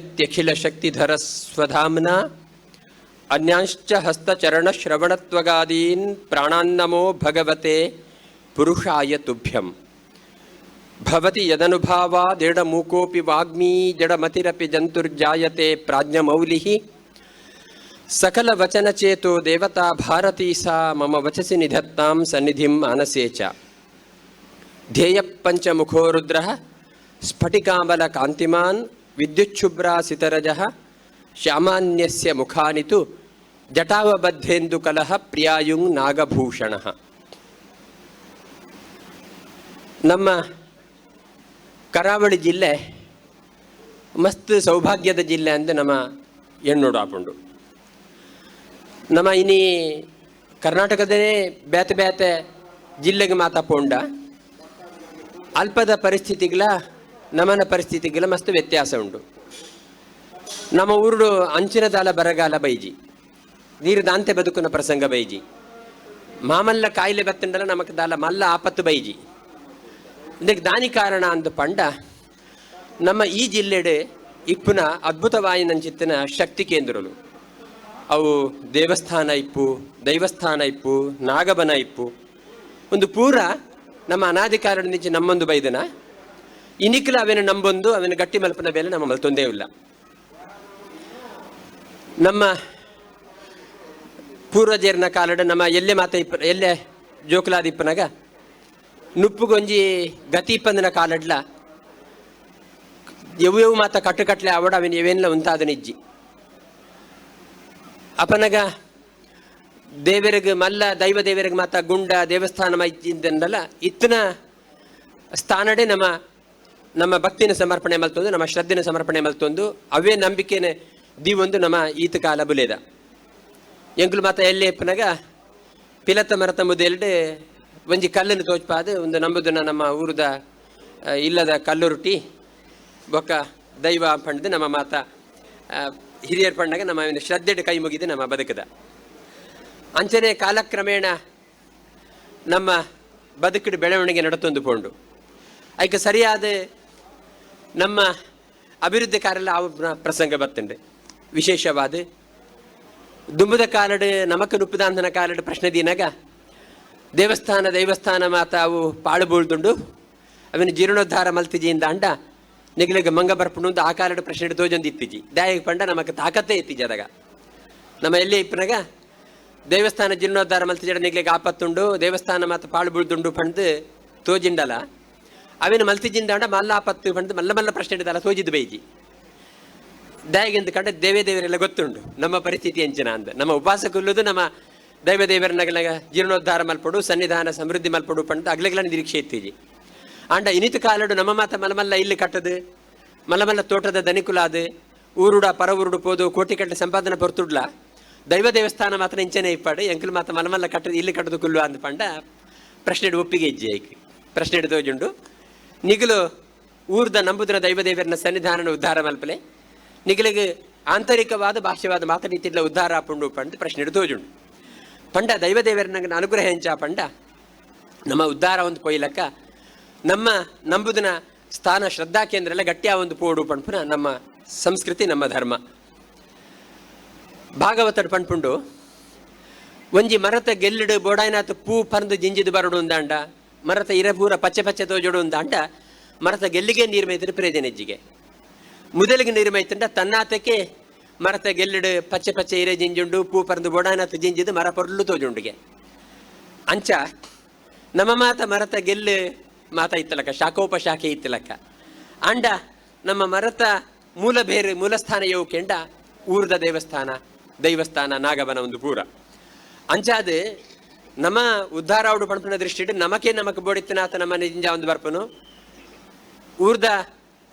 ध्रुवयत्यखिलशक्तिधरः स्वधाम्ना अन्यांश्च हस्तचरणश्रवणत्वगादीन् प्राणान्नमो भगवते पुरुषाय तुभ्यम् भवति यदनुभावादेडमूकोऽपि वाग्मी जडमतिरपि जन्तुर्जायते प्राज्ञमौलिः सकलवचनचेतो देवता भारती सा मम वचसि निधत्तां सन्निधिं मानसे च ध्येयपञ्चमुखो रुद्रः स्फटिकामलकान्तिमान् ವಿದ್ಯುಚ್ಛುಭ್ರಾಸಿತರಜ ಶ್ಯಾಮಾನ್ಯಸ್ಯ ಮುಖಾನಿತು ಜಟಾವಬದ್ಧೇಂದು ಕಲಹ ಪ್ರಿಯಾಯುಂಗ್ ನಾಗಭೂಷಣ. ನಮ್ಮ ಕರಾವಳಿ ಜಿಲ್ಲೆ ಮಸ್ತ್ ಸೌಭಾಗ್ಯದ ಜಿಲ್ಲೆ ಅಂತ ನಮ್ಮ ಎಣ್ಣೋಡು ನಮ್ಮ ಇನಿ ಕರ್ನಾಟಕದನೇ ಬೇತೆ ಬೇತೆ ಜಿಲ್ಲೆಗೆ ಮಾತಾಪೋಂಡ. ಅಲ್ಪದ ಪರಿಸ್ಥಿತಿಗಳ ನಮನ ಪರಿಸ್ಥಿತಿಗೆಲ್ಲ ಮಸ್ತ್ ವ್ಯತ್ಯಾಸ ಉಂಟು. ನಮ್ಮ ಊರು ಅಂಚಿನ ದಾಲ ಬರಗಾಲ ಬೈಜಿ. ನೀರು ದಾಂತೆ ಬದುಕುನ ಪ್ರಸಂಗ ಬೈಜಿ. ಮಾಮಲ್ಲ ಕಾಯಿಲೆ ಬತ್ತಂಡಲ ನಮಕ್ ದಾಲ ಮಲ್ಲ ಆಪತ್ತು ಬೈಜಿ. ಇದಕ್ಕೆ ದಾನಿ ಕಾರಣ ಅಂದ ಪಂಡ, ನಮ್ಮ ಈ ಜಿಲ್ಲೆಡೆ ಇಪ್ಪುನ ಅದ್ಭುತವಾಯಿನಂಚಿತ್ತಿನ ಶಕ್ತಿ ಕೇಂದ್ರಗಳು ಅವು ದೇವಸ್ಥಾನ ಇಪ್ಪು, ದೈವಸ್ಥಾನ ಇಪ್ಪು, ನಾಗಬನ ಇಪ್ಪು. ಒಂದು ಪೂರ ನಮ್ಮ ಅನಾದಿ ಕಾರಣ ನಿಂಚೆ ನಮ್ಮೊಂದು ಬೈದನ. ಇನಿಕ್ಲ ಅವನ ನಂಬೊಂದು, ಅವನ ಗಟ್ಟಿ ಮಲ್ಪನ ಮೇಲೆ ನಮ್ಮ ಮಲ್ತೊಂದೇ ಇಲ್ಲ. ನಮ್ಮ ಪೂರ್ವಜೇರ್ನ ಕಾಲಡ ನಮ್ಮ ಎಲ್ಲೆ ಮಾತ ಇಪ್ಪ, ಎಲ್ಲೆ ಜೋಕುಲಾದಿಪ್ಪನಾಗ ನುಪ್ಪುಗೊಂಜಿ ಗತಿ ಇಪ್ಪಂದಿನ ಕಾಲಡ್ಲ ಎವು ಎವು ಮಾತ ಕಟ್ಟು ಕಟ್ಲೆ ಅವಡ ಅವನ ಇವೇನಿಲ್ಲ ಉಂತಾದ ನಿಜ್ಜಿ ಅಪನಗ ದೇವರಿಗೆ ಮಲ್ಲ, ದೈವ ದೇವರಿಗೆ ಮಾತ ಗುಂಡ ದೇವಸ್ಥಾನ ಇತ್ತನ ಸ್ಥಾನಡೆ ನಮ್ಮ ನಮ್ಮ ಭಕ್ತಿನ ಸಮರ್ಪಣೆ ಮಲ್ತೊಂದು, ನಮ್ಮ ಶ್ರದ್ಧೆನ ಸಮರ್ಪಣೆ ಮಲ್ತೊಂದು, ಅವೇ ನಂಬಿಕೆನೆ ದೀವೊಂದು ನಮ್ಮ ಈತ ಕಾಲ ಬುಲೇದ. ಎಂಗ್ಲು ಮಾತ ಎಲ್ಲಿ ಎಪ್ಪನಾಗ ಪಿಲತ ಮರತ ಮುದೆಲ್ಡೆ ಒಂಜಿ ಕಲ್ಲನ್ನು ತೋಚ್ಪಾದ ಒಂದು ನಂಬುದನ್ನ ನಮ್ಮ ಊರದ ಇಲ್ಲದ ಇಲ್ಲದ ಕಲ್ಲುರುಟಿ, ಬೊಕ್ಕ ದೈವ ಪಂಡದ ನಮ್ಮ ಮಾತ ಹಿರಿಯರ್ ಪಂಡಾಗ ನಮ್ಮ ಒಂದು ಶ್ರದ್ಧೆಡ್ ಕೈ ಮುಗಿದೆ ನಮ್ಮ ಬದುಕದ. ಅಂಚನೆ ಕಾಲಕ್ರಮೇಣ ನಮ್ಮ ಬದುಕಿನ ಬೆಳವಣಿಗೆ ನಡತೊಂದು ಪೋಂಡು. ಅದಕ್ಕೆ ಸರಿಯಾದ ನಮ್ಮ ಅಭಿವೃದ್ಧಿ ಕಾರ್ಯಲ್ಲ ಆ ಪ್ರಸಂಗ ಬರ್ತೇನೆ ವಿಶೇಷವಾದ ದುಂಬದ ಕಾಲಡ್, ನಮಕ ನುಪ್ಪಿದಾಂಧನ ಕಾಲಡ್ ಪ್ರಶ್ನೆ ದಿನಗ ದೇವಸ್ಥಾನ, ದೈವಸ್ಥಾನ ಮಾತ ಅವು ಪಾಳು ಬೀಳ್ದುಂಡು. ಅವನ ಜೀರ್ಣೋದ್ಧಾರ ಮಲ್ತಿಜಿಯಿಂದ ಅಂಡ ನಿಗಲಿಗೆ ಮಂಗ ಬರ್ಪುಂಡು ಆ ಕಾಲಡ್ ಪ್ರಶ್ನೆ ತೋಜೊಂದು ಇತ್ತಿಜಿ. ದಾಯೆ ಪಂಡ ನಮಕ್ ತಾಕತ್ತೇ ಇತ್ತಿಜಿ ಅದಾಗ. ನಮ್ಮ ಎಲ್ಲಿ ಇಪ್ಪನಾಗ ದೇವಸ್ಥಾನ ಜೀರ್ಣೋದ್ಧಾರ ಮಲ್ತಿಜಡ ನೆಗಲಿಗೆ ಆಪತ್ತುಂಡು, ದೇವಸ್ಥಾನ ಮಾತ ಪಾಳು ಬೀಳ್ದುಂಡು ಪಂಡ್ ತೋಜಿಂಡಲ. ಅವೇನು ಮಲ್ತಿಜಿಂದ ಮಲ್ಲ ಮಲ್ಲಾಪತ್ತು ಪಂಡ್ ಮಲ್ಲ ಮಲ್ಲ ಪ್ರಶ್ನೆ ಇಡದಲ್ಲ ತೋಜಿದ್ದು ಬೈಜಿ. ದಯಗೆಂದು ಕಂಡ ದೇವೇ ದೇವರೆಲ್ಲ ಗೊತ್ತುಂಡು ನಮ್ಮ ಪರಿಸ್ಥಿತಿ ಅಂಚನ ಅಂದ. ನಮ್ಮ ಉಪವಾಸಕ್ಕುಲ್ಲದು ನಮ್ಮ ದೈವ ದೇವರನಗಳ ಜೀರ್ಣೋದ್ಧಾರ ಮಲ್ಪಡು, ಸನ್ನಿಧಾನ ಸಮೃದ್ಧಿ ಮಲ್ಪಡು ಪಂಡ ಅಗ್ಲಗಳ ನಿರೀಕ್ಷೆ ಇತ್ತೀಜಿ. ಅಂಡ ಇನಿತು ಕಾಲಡು ನಮ್ಮ ಮಾತ ಮಲಮಲ್ಲ ಇಲ್ಲಿ ಕಟ್ಟದು ಮಲಮಲ್ಲ ತೋಟದ ದನಿಕುಲ ಅದು ಊರುಡ ಪರ ಊರುಡು ಪೋದು, ಕೋಟಿ ಕಟ್ಟ ಸಂಪಾದನೆ ಬರ್ತುಡ್ಲ ದೈವ ದೇವಸ್ಥಾನ ಮಾತ್ರ ಇಂಚನೆ ಇಪ್ಪಾಡು, ಎಂಕಲ್ ಮಾತ ಮಲಮಲ್ಲ ಕಟ್ಟದು, ಇಲ್ಲಿ ಕಟ್ಟದು ಕುಲ್ಲು ಅಂದ ಪಂಡ ಪ್ರಶ್ನೆ ಒಪ್ಪಿಗೆ ಇಜ್ಜಿ ಐಕ್ ಪ್ರಶ್ನೆ ಹಿಡಿದೋಜುಂಡು ನಿಗಲು ಊರ್ದ ನಂಬುದ್ರ ದೈವದೇವರನ್ನ ದೇವರನ ಸನ್ನಿಧಾನನ ಉದ್ಧಾರ ಮಲ್ಪಲೆ. ನಿಗಲಿಗೆ ಆಂತರಿಕವಾದ ಭಾಷ್ಯವಾದ ಮಾತನೀತಿಲ್ಲ ಉದ್ಧಾರ ಪುಂಡು ಪಂಡ ಪ್ರಶ್ನೆ ಹಿಡಿದೋಜುಂಡು ಪಂಡ ದೈವದೇವರನ್ನ ದೇವರನ ಅನುಗ್ರಹ ಹೆಂಚ ಪಂಡ? ನಮ್ಮ ಉದ್ಧಾರ ಒಂದು ಪೊಯ್ಲಕ್ಕ ನಮ್ಮ ನಂಬುದನ ಸ್ಥಾನ ಶ್ರದ್ಧಾ ಕೇಂದ್ರ ಎಲ್ಲ ಗಟ್ಟಿಯ ಒಂದು ಪೋಡು ಪಂಪುನ ನಮ್ಮ ಸಂಸ್ಕೃತಿ, ನಮ್ಮ ಧರ್ಮ. ಭಾಗವತಡ್ ಪಂಪುಂಡು ಒಂಜಿ ಮರತ ಗೆಲ್ಲಿಡು ಬೋಡಾಯ್ನಾಥ ಪೂ ಪರಂದು ಜಿಂಜಿದು ಬರಡು ಅಂದಾಂಡ. ಮರತ ಇರಪೂರ ಪಚ್ಚೆ ಪಚ್ಚೆ ತೋಜೋಡು ಅಂಡ ಮರತ ಗೆಲ್ಲಿಗೆ ನೀರು ಮೈತಿನ ಮೊದಲಿಗೆ ಮುದಲಿಗೆ ತನ್ನಾತಕ್ಕೆ ಮರತ ಗೆಲ್ಲಿಡು ಪಚ್ಚೆ ಪಚ್ಚೆ ಇರೆ ಜಿಂಜುಂಡು, ಪೂ ಪರಂದು ಬೋಡಾಯ್ನಾಥ ಜಿಂಜಿದು ಮರ ಪೊರ್ಲು ತೋಜುಂಡಿಗೆ. ಅಂಚ, ನಮ್ಮ ಮಾತ ಮರತ ಗೆಲ್ಲು ಮಾತ ಇತ್ತಲಕ್ಕ ಶಾಖೋಪಶಾಖೆ ಇತ್ತಲಕ್ಕ ಅಂಡ, ನಮ್ಮ ಮರತ ಮೂಲ ಬೇರೆ ಮೂಲಸ್ಥಾನ ಯೋಕೆಂಡ ಕೆಂಡ, ಊರ್ದ ದೇವಸ್ಥಾನ, ದೈವಸ್ಥಾನ ನಾಗವನ ಒಂದು ಪೂರ. ಅಂಚಾದ ನಮ್ಮ ಉದ್ಧಾರ ಅವಡು ಪಣಪನ ದೃಷ್ಟಿ ನಮಕೆ ನಮಕ್ ಬೋಡಿತ್ತನಾತ ನಮ್ಮ ನಿಜ ಒಂದು ಬರ್ಪನು. ಊರ್ದ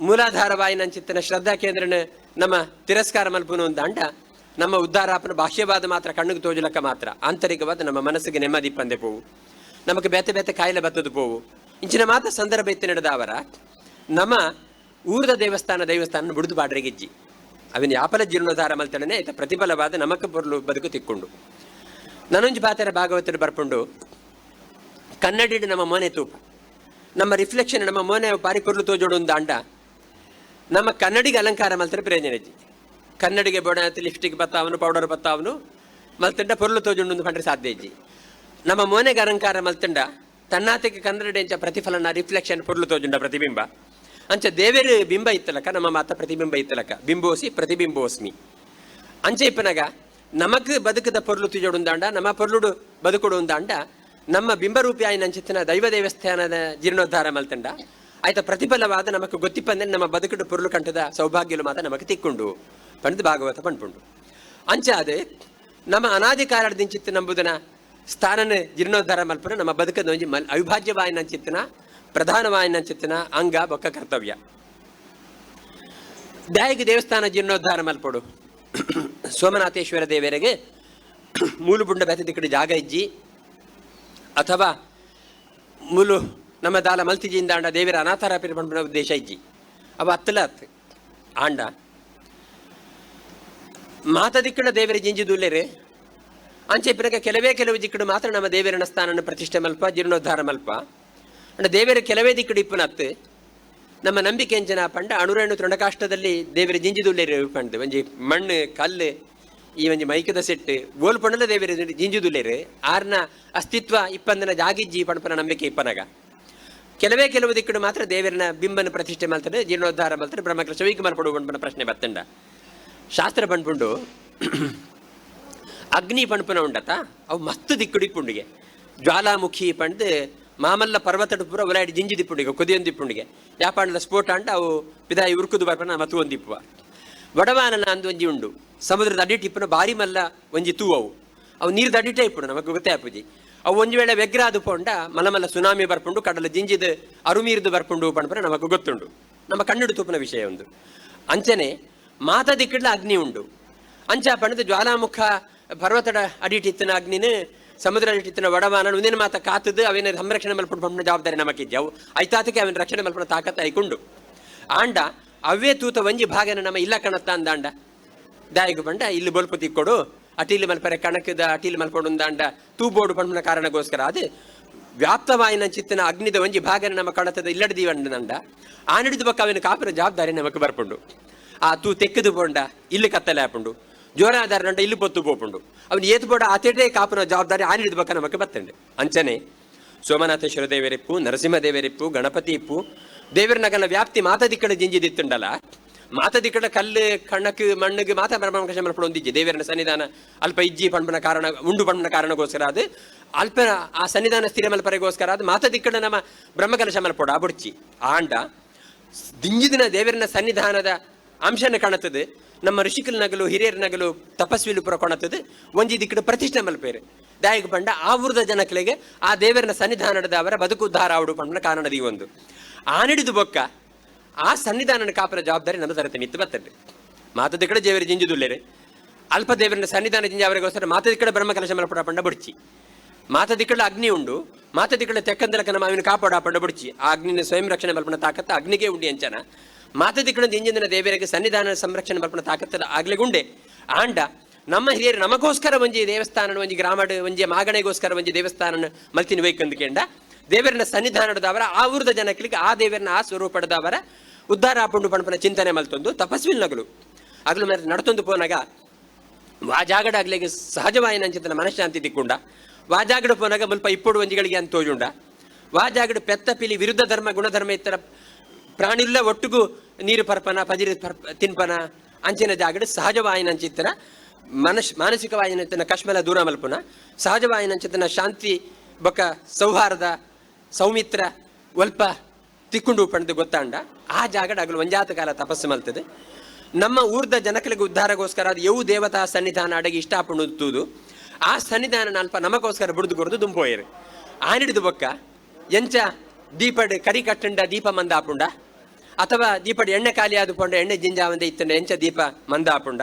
ಮೂಲಾಧಾರವಾಯಿ ನಂಚಿತ್ತನ ಶ್ರದ್ಧಾ ಕೇಂದ್ರನ ನಮ್ಮ ತಿರಸ್ಕಾರ ಮಲ್ಪನು ಅಂತ ಅಂಡ. ನಮ್ಮ ಉದ್ಧಾರಾಪನ ಭಾಷ್ಯವಾದ ಮಾತ್ರ ಕಣ್ಣಿಗೆ ತೋಜಲಕ್ಕ ಮಾತ್ರ. ಆಂತರಿಕವಾದ ನಮ್ಮ ಮನಸ್ಸಿಗೆ ನೆಮ್ಮದಿ ಪಂದೆ ಪೋವು. ನಮಗೆ ಬೇತೆ ಬೇತೆ ಕಾಯಿಲೆ ಬತ್ತದು ಪೋವು. ಇಂಚಿನ ಮಾತ್ರ ಸಂದರ್ಭ ಎತ್ತಿ ನಡೆದವರ ನಮ್ಮ ಊರದ ದೇವಸ್ಥಾನ ದೇವಸ್ಥಾನ ಬುಡ್ದು ಬಾಡ್ರೆಗಿಜ್ಜಿ. ಅವನ ಯಾಪಲ ಜೀರ್ಣೋದ್ಧಾರ ಮಲ್ತಡನೆ ಆಯ್ತ ಪ್ರತಿಫಲವಾದ ನಮಕ ಬರಲು ಬದುಕು ತಿಕ್ಕೊಂಡು. ನನೊಂಜಿ ಪಾತ್ರ ಭಾಗವತರು ಬರ್ಕೊಂಡು ಕನ್ನಡಿಡು ನಮ್ಮ ಮನೆ ತೂಪ ನಮ್ಮ ರಿಫ್ಲೆಕ್ಷನ್ ನಮ್ಮ ಮನೆ ಪಾರಿ ಕೊರ್ಲು ತೋಜೋಡು ಒಂದು ಅಂಡ ನಮ್ಮ ಕನ್ನಡಿಗೆ ಅಲಂಕಾರ ಮಲ್ತಾರೆ ಪ್ರಯೋಜನ ಇಜ್ಜಿ ಕನ್ನಡಿಗೆ ಬೋಡ ಲಿಫ್ಟಿಗೆ ಬತ್ತಾವನು ಪೌಡರ್ ಬತ್ತಾವನು ಮಲ್ತಂಡ ಪೊರ್ಲು ತೋಜುಂಡು ಕಂಡ್ರೆ ಸಾಧ್ಯ ಇಜ್ಜಿ ನಮ್ಮ ಮೋನೆಗೆ ಅಲಂಕಾರ ಮಲ್ತಂಡ ತನ್ನಾತಿಗೆ ಕನ್ನಡ ಎಂಚ ಪ್ರತಿಫಲನ ರಿಫ್ಲೆಕ್ಷನ್ ಪೊರ್ಲು ತೋಜುಂಡ ಪ್ರತಿಬಿಂಬ ಅಂಚ ದೇವೇರು ಬಿಂಬ ಇತ್ತಲಕ ನಮ್ಮ ಮಾತ ಪ್ರತಿಬಿಂಬ ಇತ್ತಲಕ ಬಿಂಬೋಸಿ ಪ್ರತಿಬಿಂಬೋಸ್ಮಿ ಅಂಚೆ ಇಪ್ಪನಾಗ ನಮಕ್ ಬದುಕದ ಪೊರ್ಲು ತುಜೋಡುಂದಾಂಡ ನಮ್ಮ ಪೊರ್ಲುಡು ಬದುಕುಡು ಉಂದಾಂಡ ನಮ್ಮ ಬಿಂಬರೂಪಿ ಆಯ್ನ ಅಂಚಿತ್ತಿನ ದೈವ ದೇವಸ್ಥಾನದ ಜೀರ್ಣೋದ್ಧಾರ ಮಲ್ತಂಡ. ಆಯ್ತ, ಪ್ರತಿಫಲವಾದ ನಮಕ್ ಗೊತ್ತಿಪ್ಪಂದ್ರೆ ನಮ್ಮ ಬದುಕುಡು ಪೊರ್ಲು ಕಂಠದ ಸೌಭಾಗ್ಯಲು ಮಾತ ನಮಕ್ ತಿಕ್ಕೊಂಡು. ಪಂಡಿತ ಭಾಗವತ ಪಂಡ್ಪುಂಡು. ಅಂಚ ಅದೇ, ನಮ್ಮ ಅನಾದಿ ಕಾಲದಿಂಚಿತ್ತು ನಂಬುದನ ಸ್ಥಾನನ ಜೀರ್ಣೋದ್ಧಾರ ಮಲ್ಪನ, ನಮ್ಮ ಬದುಕದ ಒಂಜಿ ಮಲ್ ಅವಿಭಾಜ್ಯವಾಯಿನ ನಂಚಿತ್ತಿನ ಪ್ರಧಾನವಾಯಿನ ನಂಚಿತ್ತಿನ ಅಂಗ ಬೊಕ್ಕ ಕರ್ತವ್ಯ. ದಾಯಿಗೆ ದೇವಸ್ಥಾನ ಜೀರ್ಣೋದ್ಧಾರ ಮಲ್ಪಡು. ಸೋಮನಾಥೇಶ್ವರ ದೇವರಿಗೆ ಮೂಲುಬುಂಡ ಬೆತ್ತದ ಕಡೆ ಜಾಗ ಇಜ್ಜಿ. ಅಥವಾ ಮೂಲು, ನಮ್ಮ ದಾಲ ಮಲ್ತಿಜಿಯಿಂದ ಆಂಡ ದೇವರ ಅನಾಥಾರಾಪಿರ ಪಂಪನ ಉದ್ದೇಶ ಇಜ್ಜಿ. ಅವ ಅತ್ತಲತ್ ಆಂಡ. ಮಾತ ದಿಕ್ಕಡ ದೇವರ ಜಿಂಜಿ ದುಲ್ಲೆರೆ. ಅಂಚೆ ಪಿರಗ ಕೆಲವೇ ಕೆಲವು ದಿಕ್ಕಡು ಮಾತ್ರ ನಮ್ಮ ದೇವರನ ಸ್ಥಾನನ ಪ್ರತಿಷ್ಠೆ ಮಲ್ಪ, ಜೀರ್ಣೋದ್ಧಾರ ಮಲ್ಪ. ಅಂಡ ದೇವರ ಕೆಲವೇ ದಿಕ್ಕಡು ಇಪ್ಪನತ್ತು ನಮ್ಮ ನಂಬಿಕೆ ಎಂಜನ ಪಂಡ ಅಣುರೇಣು ತೃಣಕಾಷ್ಟದಲ್ಲಿ ದೇವರ ಜಿಂಜಿದುಲ್ಲೇರಿ ಪಂಡ್ ಒಂಜಿ ಮಣ್ಣು, ಕಲ್ಲು, ಈ ಒಂಜಿ ಮೈಕದ ಸೆಟ್ ಗೋಲ್ ಪಂಡಲ ದೇವರ ಜಿಂಜಿದುಲ್ಲೇರು ಆರ್ನ ಅಸ್ತಿತ್ವ ಇಪ್ಪಂದನ ಜಾಗಿಜ್ಜಿ ಪಣಪನ ನಂಬಿಕೆ ಇಪ್ಪನಗ. ಕೆಲವೇ ಕೆಲವು ದಿಕ್ಕಡು ಮಾತ್ರ ದೇವರನ ಬಿಂಬನ ಪ್ರತಿಷ್ಠೆ ಮಾಡ್ತಾರೆ ಜೀರ್ಣೋದ್ಧಾರ ಮಾಡ್ತಾರೆ ಬ್ರಹ್ಮಕಲ ಶವಿಕ ಪಡುವ ಪ್ರಶ್ನೆ ಬತ್ತಂಡ. ಶಾಸ್ತ್ರ ಪಂಡ್ಪುಂಡು ಅಗ್ನಿ ಪಣಪನ ಉಂಡತ, ಅವು ಮಸ್ತ್ ದಿಕ್ಕುಡು ಪುಂಡಿಗೆ ಜ್ವಾಲಾಮುಖಿ ಪಂಡ್ ಮಾಮಲ್ಲ ಪರ್ವತಡು ಪೂರ ಒಲಾಡಿ ಜಿಂಜಿ ದಿಪ್ಪುಂಡಿಗೆ ಕೊದಿಯೊಂದು ದಿಪ್ಪುಂಡಿಗೆ. ಯಾಪಾಂಡದ ಸ್ಫೋಟ ಅಂಡ ಅವು ಪಿದಾಯಿ ಉರುಕುದು ಬರ್ಪನ ಮತ್ತು ಒಂದು ದಿಪ್ಪುವ. ವಡವಾನನ ಅಂದು ಒಂಜಿ ಉಂಡು. ಸಮುದ್ರದ ಅಡಿಟ್ ಇಪ್ಪನ ಬಾರಿ ಮಲ್ಲ ಒಂಜಿ ತೂ ಅವು. ಅವು ನೀರ್ದ ಅಡಿಟೇ ಇಪ್ಪುಡು ನಮಗೆ ಗೊತ್ತೇ ಆಪುಜಿ ಅವು ಒಂಜಿ ವೇಳೆ ವ್ಯಗ್ರ ಅದು ಪೋಂಡ ಮಲಮಲ್ಲ ಸುನಾಮಿ ಬರ್ಪುಂಡು, ಕಡಲ ಜಿಂಜಿದ ಅರುಮೀರಿದು ಬರ್ಪುಂಡು ಪಂಡ್ಪನ ನಮಗೆ ಗೊತ್ತುಂಡು. ನಮ್ಮ ಕಣ್ಣುಡು ತೂಪನ ವಿಷಯ ಒಂದು. ಅಂಚನೆ ಮಾತ ದಿಕ್ಕಿಡ್ಲ ಅಗ್ನಿ ಉಂಡು. ಅಂಚ ಪಣದ ಜ್ವಾಲಾಮುಖ ಪರ್ವತದ ಅಡಿಟಿತ್ತಿನ ಅಗ್ನಿನ ಸಮುದ್ರ ಅಡಿಟಿತ್ತಿನ ಒಡಮಾನ ಮುಂದಿನ ಮಾತ ಕಾತದ್ದು ಅವನ ಸಂರಕ್ಷಣೆ ಮಲ್ಪಡ ಜವಾಬ್ದಾರಿ ನಮಗಿದ್ದೆ ಅವು ಐತಾತಕ್ಕೆ ಅವನ ರಕ್ಷಣೆ ಮಲ್ಪಣ ತಾಕತ್ತ ಐಕೊಂಡು ಆಂಡ ಅವೇ ತೂತ ಒಂಜಿ ಭಾಗನ ನಮ್ಮ ಇಲ್ಲ ಕಣತ್ತ ಅಂದಾಂಡ ದಾಯಿಗೆ ಬಂಡ ಇಲ್ಲಿ ಬೊಲ್ಪ ತಿಕ್ಕೊಡು, ಅಟೀಲಿ ಮಲ್ಪರೆ ಕಣಕದ ಅಟೀಲಿ ಮಲ್ಪಡು ಅಂದಾಂಡ ತೂಬೋಡು ಪಂಡ ಕಾರಣಗೋಸ್ಕರ ಅದು ವ್ಯಾಪ್ತವಾಯಿನ ಚಿತ್ತನ ಅಗ್ನಿದ ಒಂಜಿ ಭಾಗನ ನಮ್ಮ ಕಣತದ ಆ ನಡಿದು ಬಕ್ಕ ಅವನ ಕಾಪುರ ಜವಾಬ್ದಾರಿ ನಮಗೆ ಬರ್ಪುಂಡು. ಆ ತೂ ತೆಕ್ಕದು ಪೋಂಡ, ಇಲ್ಲಿ ಕತ್ತಲೆ ಹಾಪುಂಡು ಜೋರಾದಾರ ಇಲ್ಲಿ ಪೊತ್ತು ಪೋಪುಂಡು. ಅವನು ಏತು ಬೋಡ ಆತೇಟೇ ಕಾಪುನ ಜವಾಬ್ದಾರಿ ಆ ಹಿಡಿದು ಬಕ್ಕ ನಮಗೆ ಬತ್ತಂಡೆ. ಅಂಚನೆ ಸೋಮನಾಥೇಶ್ವರ ನರಸಿಂಹ ದೇವರಿಪ್ಪು ಗಣಪತಿ ಇಪ್ಪು ದೇವರ ನಗನ ವ್ಯಾಪ್ತಿ ಮಾತದಿಕ್ಕಡ ಜಿಂಜಿದಿತ್ತುಂಡಲ್ಲ ಮಾತದಿಕ್ಕಡ ಕಲ್ಲು ಕಣ್ಣಕ್ಕೆ ಮಣ್ಣಿಗೆ ಮಾತ ಬ್ರಹ್ಮಕಶ ಮಲ್ಪಡ ಒಂದಿಜ್ಜಿ ದೇವರನ ಸನ್ನಿಧಾನ ಅಲ್ಪ ಇಜ್ಜಿ ಪಂಪನ ಕಾರಣ, ಉಂಡು ಪಂಪನ ಕಾರಣಗೋಸ್ಕರ ಅದು ಅಲ್ಪ ಆ ಸನ್ನಿಧಾನ ಸ್ಥಿರ ಮಲ್ಪರೆಗೋಸ್ಕರ ಅದು ಮಾತದಿಕ್ಕಡ ನಮ್ಮ ಬ್ರಹ್ಮಕಲಶ ಮಲ್ಪೋಡ ಬುಡ್ಚಿ ಆಂಡ ದಿಂಜಿದಿನ ದೇವರನ ಸನ್ನಿಧಾನದ ಅಂಶನ ಕಾಣುತ್ತದೆ. ನಮ್ಮ ಋಷಿಕಲ್ ನಗಲು ಹಿರಿಯರ ನಗಲು ತಪಸ್ವಿಲು ಪುರ ಕೊಣತದೆ ಒಂಜಿ ದಿಕ್ಕಡ ಪ್ರತಿಷ್ಠೆ ಮಲ್ಪೇರೆ ದಾಯಕ ಬಂಡ ಆ ವೃದ್ಧ ಜನಕಲಿಗೆ ಆ ದೇವರನ ಸನ್ನಿಧಾನದ ಅವರ ಬದುಕು ಉದ್ಧಾರ ಆವಡು ಪಂಡ ಕಾರಣದ ಈ ಒಂದು. ಆ ನಡಿದು ಬೊಕ್ಕ ಆ ಸನ್ನಿಧಾನನ ಕಾಪರ ಜವಾಬ್ದಾರಿ ನಮ್ಮ ತರತೆ ನಿಂತು ಬರ್ತದೆ. ಮಾತದ ಕಡೆ ದೇವರ ಜಿಂಜುದುಲ್ಲೇರೆ ಅಲ್ಪ ದೇವರನ ಸನ್ನಿಧಾನ ಜಿಂಜ ಅವರಿಗೋಸ್ಕರ ಮಾತದ ಕಡೆ ಬ್ರಹ್ಮ ಕಲಶ ಮಲ್ಪಡ ಪಂಡ ಬುಡ್ಚಿ. ಮಾತದಿಕ್ಕಳ ಅಗ್ನಿ ಉಂಡು. ಮಾತದಿಕ್ಕಳ ತೆಕ್ಕಂದಲಕ ನಮ್ಮ ಅವನ ಕಾಪಾಡ ಪಂಡ ಬುಡ್ಚಿ. ಆ ಅಗ್ನಿನ ಸ್ವಯಂ ರಕ್ಷಣೆ ಮಲ್ಪಣ ತಾಕತ್ತ ಅಗ್ನಿಗೆ ಉಂಡಿ ಅಂಚನ. ಮಾತದಿಕ್ಕಳ ಇಂಜಿನ ದೇವರಿಗೆ ಸನ್ನಿಧಾನ ಸಂರಕ್ಷಣೆ ಬರ್ಪಣ ತಾಕತ್ತ ಆಗ್ಲೇ ಗುಂಡೆ. ಆಂಡ, ನಮ್ಮ ಹಿರಿಯರು ನಮಗೋಸ್ಕರ ಒಂಜಿ ದೇವಸ್ಥಾನ ಒಂಜಿ ಗ್ರಾಮ ಒಂಜಿ ಮಾಗಣೆಗೋಸ್ಕರ ಒಂಜಿ ದೇವಸ್ಥಾನ ಮಲ್ತಿನ ವೈಕಂದ್ಕೆಂಡ ದೇವರನ್ನ ಸನ್ನಿಧಾನದವರ ಆ ಊರದ ಜನಕ್ಕೆ ಆ ದೇವರನ್ನ ಆ ಸ್ವರೂಪದವರ ಉದ್ಧಾರ ಆಪುಂಡು ಪಣಪನ ಚಿಂತನೆ ಮಲ್ತೊಂದು ತಪಸ್ವಿಲ್ ನಗಲು. ಅಗಲು ನಡತೊಂದು ಪೋನಾಗ ವಾಜಾಗಡ ಆಗ್ಲಿಗೆ ಸಹಜವಾಯಿನ ಚಿಂತನೆ ಮನಃಶಾಂತಿ ತಿಕ್ಕೊಂಡ ವಾಜಾಗಡ ಪೋನಾಗ ಮುಲ್ಪ ಇಪ್ಪಡು ಒಂಜಿಗಳಿಗೆ ಅಂತ ತೋಜುಂಡ. ವಾಜಾಗಡ ಪೆತ್ತ ಪಿಲಿ ವಿರುದ್ಧ ಧರ್ಮ, ಗುಣಧರ್ಮ ಇತ್ತರ ಪ್ರಾಣಿಲ್ಲ ಒಟ್ಟಿಗೂ ನೀರು ಪರ್ಪನ, ಪಜಿರಿ ಪರ್ಪ, ತಿನ್ಪನ, ಅಂಚಿನ ಜಾಗಡ ಸಹಜವಾಯಿನ ಅಂಚಿತ್ತರ ಮನಸ್ ಮಾನಸಿಕವಾಯಿನ ಕಶ್ಮಲ ದೂರ ಮಲ್ಪುನ ಸಹಜವಾಯಿನ ಅಂಚಿತನ ಶಾಂತಿ, ಬಕ, ಸೌಹಾರ್ದ, ಸೌಮಿತ್ರ ಒಲ್ಪ ತಿಕ್ಕೊಂಡು ಪಣದು ಗೊತ್ತಾಂಡ, ಆ ಜಾಗಡ ಅಗಲು ಒಂಜಾತ ಕಾಲ ತಪಸ್ಸು ಮಲ್ತದೆ. ನಮ್ಮ ಊರ್ದ ಜನಕಲಿಗೆ ಉದ್ಧಾರಗೋಸ್ಕರ ಅದು ಯವು ದೇವತಾ ಸನ್ನಿಧಾನ ಅಡಗಿ ಇಷ್ಟಪಡುತ್ತುದು ಆ ಸನ್ನಿಧಾನ ಅಲ್ಪ ನಮಗೋಸ್ಕರ ಬುಡದು ಕೊರದು ದುಂಪೋಯರು. ಆ ಹಿಡಿದು ಬೊಕ್ಕ, ಎಂಚ ದೀಪಡ್ ಕರಿ ಕಟ್ಟಂಡ ದೀಪ ಮಂದ ಆಪುಂಡ ಅಥವಾ ದೀಪಡ್ ಎಣ್ಣೆ ಖಾಲಿ ಆದು ಪೊಂಡ ಎಣ್ಣೆ ಜಿಂಜಾವಂದ ಇತ್ತಂಡ ಎಂಚ ದೀಪ ಮಂದಾಪುಂಡ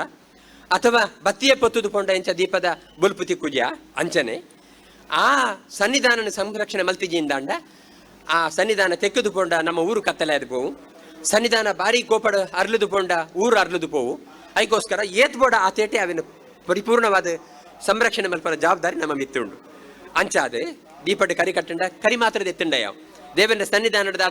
ಅಥವಾ ಬತ್ತಿಯ ಪೊತ್ತುದು ಪೊಂಡ ಎಂಚ ದೀಪದ ಬುಲ್ಪುತಿ ಕುಜ ಅಂಚನೆ? ಆ ಸನ್ನಿಧಾನನ ಸಂರಕ್ಷಣೆ ಮಲ್ತಿಜಿಂದಾಂಡ ಆ ಸನ್ನಿಧಾನ ತೆಕ್ಕದು ಪೊಂಡ ನಮ್ಮ ಊರು ಕತ್ತಲೆ ಅದು ಪೋವು. ಸನ್ನಿಧಾನ ಬಾರಿ ಕೋಪಡ ಅರ್ಲದು ಪೋಂಡ ಊರು ಅರ್ಲದು ಪೋವು. ಅದಕ್ಕೋಸ್ಕರ ಏತ್ ಬೋಡ ಆ ತೇಟೆ ಅವಿನ ಪರಿಪೂರ್ಣವಾದ ಸಂರಕ್ಷಣೆ ಮಲ್ಪನ ಜವಾಬ್ದಾರಿ ನಮ್ಮ ಮಿತ್ತುಂಡು. ಅಂಚಾದೆ ದೀಪಡ್ ಕರಿ ಕಟ್ಟಂಡ ಕರಿ ಮಾತ್ರದ ಎತ್ತಂಡ ಯಾವ? ದೇವರ ಸನ್ನಿಧಾನದ